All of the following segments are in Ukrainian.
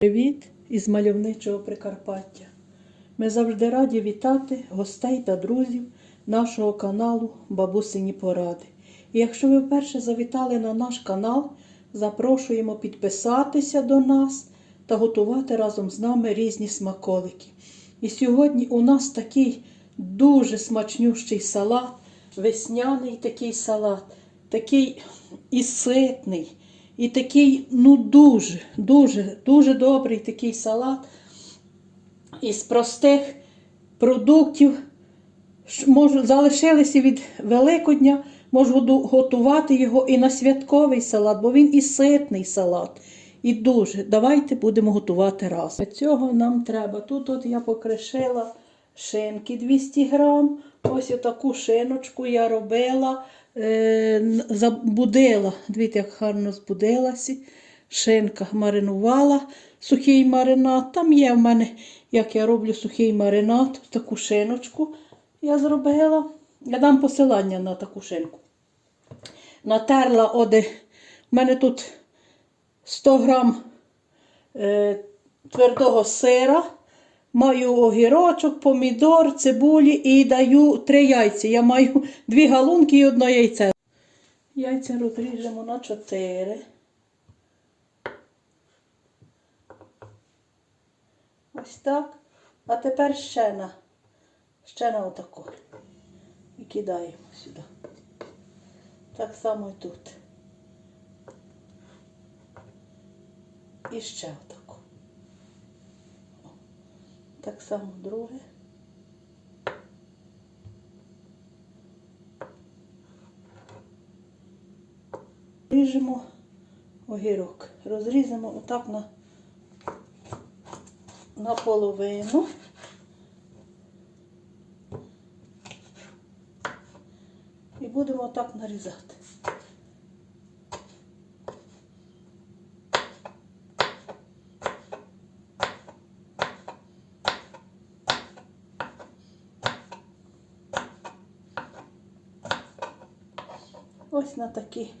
Привіт із мальовничого Прикарпаття. Ми завжди раді вітати гостей та друзів нашого каналу Бабусині Поради. І якщо ви вперше завітали на наш канал, запрошуємо підписатися до нас та готувати разом з нами різні смаколики. І сьогодні у нас такий дуже смачнющий салат, весняний такий салат, такий і ситний, і такий, ну дуже, дуже, дуже добрий такий салат із простих продуктів. Можу, залишилися від Великодня, можу готувати його і на святковий салат, бо він і ситний салат. І дуже. Давайте будемо готувати. Для цього нам треба. Тут от я покришила шинки 200 грам. Ось отаку шиночку я робила, е, забудила. Дивіться, як гарно збудилася. Шинка маринувала, сухий маринад. Там є в мене, як я роблю сухий маринад, таку шиночку я зробила. Я дам посилання на таку шинку. Натерла оде. У мене тут 100 грам е, твердого сира. Маю огірочок, помідор, цибулі і даю три яйця. Я маю дві галунки і одне яйце. Яйця розріжемо на чотири. Ось так. А тепер ще на, ще на отаку. І кидаємо сюди. Так само і тут. І ще отаку. Так само друге. Ріжемо огірок. Розріземо отак на, на половину. І будемо отак нарізати. Ось на такі.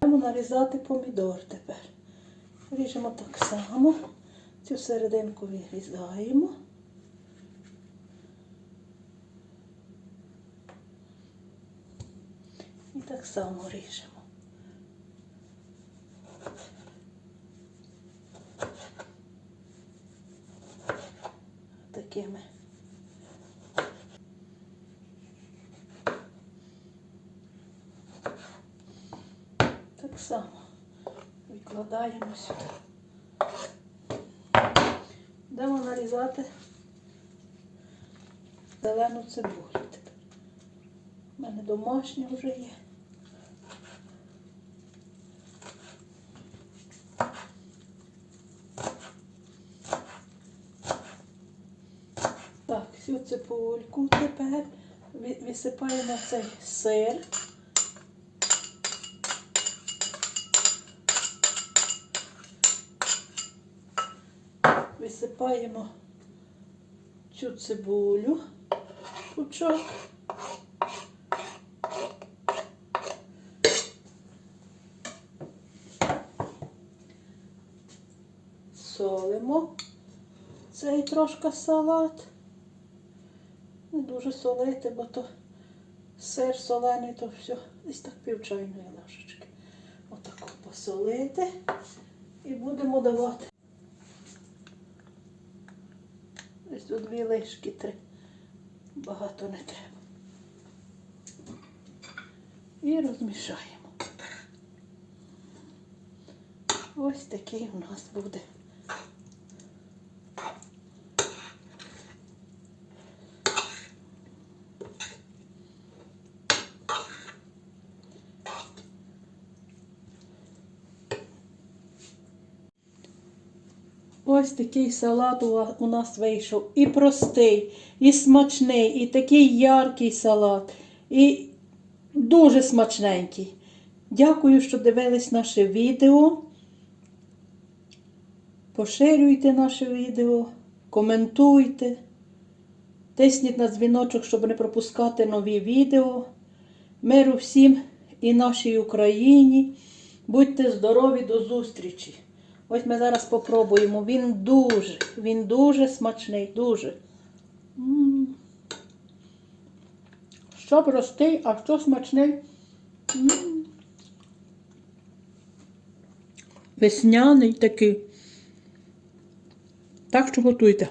Будемо нарізати помідор тепер. Ріжемо так само. Цю серединку вирізаємо. І так само ріжемо. Такими. Так само викладаємо сюди. Будемо нарізати зелену цибулю. У мене домашня вже є. Так, всю цибульку тепер ви- висипаємо цей сир. Висипаємо цю цибулю, пучок. Солимо цей трошки салат. Не дуже солити, бо то сир солений, то все. Десь так пів чайної ложечки. Отако посолити. І будемо давати. Десь тут дві лишки три. Багато не треба. І розмішаємо. Ось такий у нас буде. Ось такий салат у нас вийшов. І простий, і смачний, і такий яркий салат, і дуже смачненький. Дякую, що дивились наше відео. Поширюйте наше відео, коментуйте. Тисніть на дзвіночок, щоб не пропускати нові відео. Миру всім і нашій Україні. Будьте здорові до зустрічі. Ось ми зараз попробуємо. Він дуже, він дуже смачний, дуже. М. Що простий, а що смачний. М. Весняний такий. Так що готуйте.